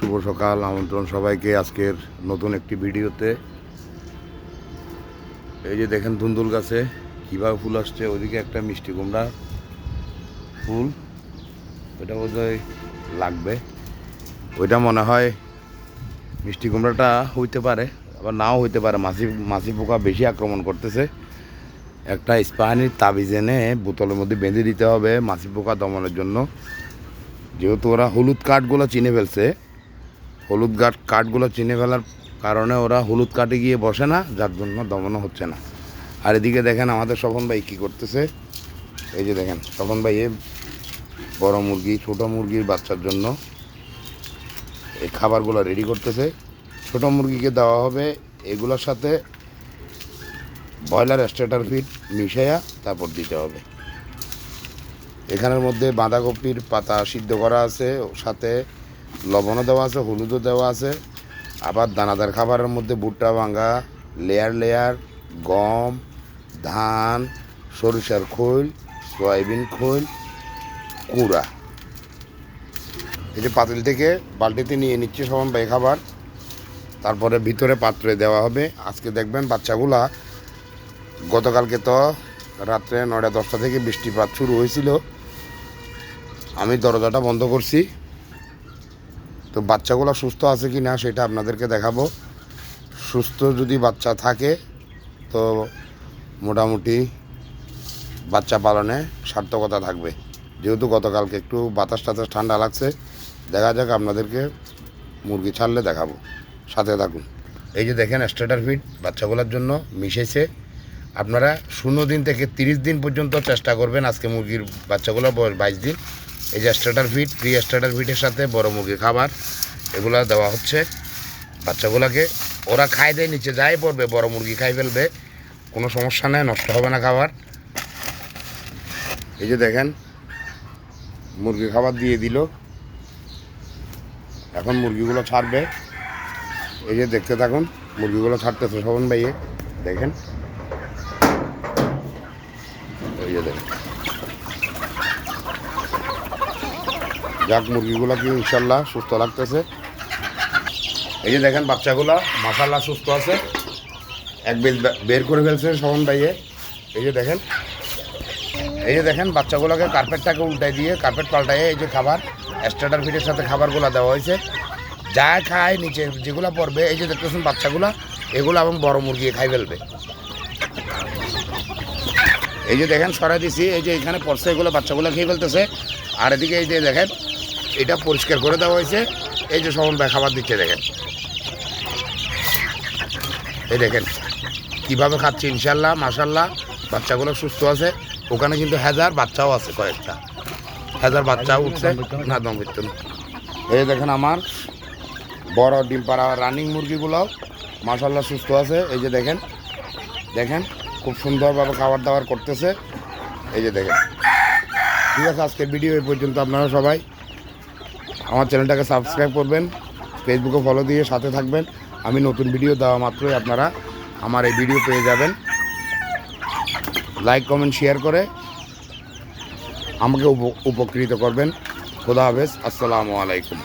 শুভ সকাল, আমন্ত্রণ সবাইকে আজকের নতুন একটি ভিডিওতে। এই যে দেখেন ধুন্দুল গাছে কীভাবে ফুল আসছে ওইদিকে একটা মিষ্টি কুমড়া ফুল ওইটা বোধহয় লাগবে। ওইটা মনে হয় মিষ্টি কুমড়াটা হইতে পারে, আবার নাও হইতে পারে। মাছি মাছি পোকা বেশি আক্রমণ করতেছে। একটা স্পানির তাবিজ এনে বোতলের মধ্যে বেঁধে দিতে হবে মাছি পোকা দমনের জন্য। যেহেতু ওরা হলুদ কাঠগুলো চিনে ফেলছে হলুদ কাঠ কাঠগুলো চিনে ফেলার কারণে ওরা হলুদ কাঠে গিয়ে বসে না, যার জন্য দমনও হচ্ছে না। আর এদিকে দেখেন আমাদের স্বপন ভাই কী করতেছে। এই যে দেখেন, স্বপন ভাই এ বড় মুরগি, ছোট মুরগির বাচ্চার জন্য এই খাবারগুলো রেডি করতেছে। ছোট মুরগিকে দেওয়া হবে এগুলোর সাথে ব্রয়লার স্ট্যাটার ফিট মিশাইয়া তারপর দিতে হবে। এখানের মধ্যে বাঁধাকপির পাতা সিদ্ধ করা আছে, সাথে লবণও দেওয়া আছে, হলুদও দেওয়া আছে। আবার দানাদার খাবারের মধ্যে ভুট্টা ভাঙা লেয়ার লেয়ার গম, ধান, সরিষার খৈল, সয়াবিন খৈল, কুড়া। এই যে পাতিল থেকে বালতিতে নিয়ে নিচ্ছে ভাই খাবার। তারপরে ভিতরে পাত্রে দেওয়া হবে। আজকে দেখবেন বাচ্চাগুলা গতকালকে তো রাত্রে নয়টা দশটা থেকে বৃষ্টিপাত শুরু হয়েছিল। আমি দরজাটা বন্ধ করছি। তো বাচ্চাগুলো সুস্থ আছে কি না সেটা আপনাদেরকে দেখাবো। সুস্থ যদি বাচ্চা থাকে, তো মোটামুটি বাচ্চা পালনে সার্থকতা থাকবে। যেহেতু গতকালকে একটু বাতাস টাতাস ঠান্ডা লাগছে, দেখা যাক আপনাদেরকে মুরগি ছাড়লে দেখাবো। সাথে থাকুন। এই যে দেখেন, স্ট্রেটার ফিট বাচ্চাগুলোর জন্য মিশেছে। আপনারা শূন্য দিন থেকে তিরিশ দিন পর্যন্ত চেষ্টা করবেন আজকে মুরগির বাচ্চাগুলোর বয়স বাইশ দিন এই যে স্ট্রেটার ফিট প্রি স্ট্রেটার ফিটের সাথে বড় মুরগির খাবার, এগুলো দেওয়া হচ্ছে বাচ্চাগুলোকে। ওরা খাই দেয়, নিচে যাই পড়বে, বড় মুরগি খাই ফেলবে, কোনো সমস্যা নেই, নষ্ট হবে না খাবার। এই যে দেখেন, মুরগি খাবার দিয়ে দিল। এখন মুরগিগুলো ছাড়বে। এই যে দেখতে থাকুন, মুরগিগুলো ছাড়তেছে শোভন ভাইয়ে। দেখেন। এই যে দেখেন। যাক মুরগিগুলো কি ইনশাল্লাহ সুস্থ লাগতেছে। এই যে দেখেন বাচ্চাগুলা মাসাল্লাহ সুস্থ আছে। এক বেল বের করে ফেলছে শোভন ভাইয়ে। এই যে দেখেন, এই যে দেখেন বাচ্চাগুলোকে কার্পেটটাকে উল্টাই দিয়ে, কার্পেট পাল্টাইয়ে এই যে খাবার, স্ট্যাটার ফিটের সাথে খাবারগুলো দেওয়া হয়েছে। যা খায় নিচে যেগুলো পড়বে, এই যে দেখতেছেন বাচ্চাগুলো, এগুলো এবং বড় মুরগি খাই ফেলবে। এই যে দেখেন সরাই দিছি, এই যে এখানে পড়ছে, এগুলো বাচ্চাগুলো খেয়ে ফেলতেছে। আর এদিকে এই যে দেখেন এটা পরিষ্কার করে দেওয়া হয়েছে। এই যে সমন ভাই খাবার দিচ্ছে, দেখেন। এই দেখেন, কীভাবে খাচ্ছে ইনশাল্লাহ মাশাল্লাহ বাচ্চাগুলো সুস্থ আছে। ওখানে কিন্তু হাজার বাচ্চাও আছে কয়েকটা। হাজার বাচ্চাও উঠছে। না, দম হচ্ছে না। এই দেখেন আমার বড় ডিম পাড়া রানিং মুরগিগুলোও মাশাল্লাহ সুস্থ আছে। এই যে দেখেন দেখেন, খুব সুন্দরভাবে খাবার দাবার করতেছে। এই যে দেখেন। ঠিক আছে, আজকের ভিডিও এই পর্যন্ত আপনারা সবাই আমার চ্যানেলটাকে সাবস্ক্রাইব করবেন ফেসবুকে ফলো দিয়ে সাথে থাকবেন। আমি নতুন ভিডিও দেওয়া মাত্রই আপনারা আমার এই ভিডিও পেয়ে যাবেন। লাইক কমেন্ট শেয়ার করে আমাকে উপ- উপকৃত করবেন। খোদা হাফেজ, আসসালামু আলাইকুম।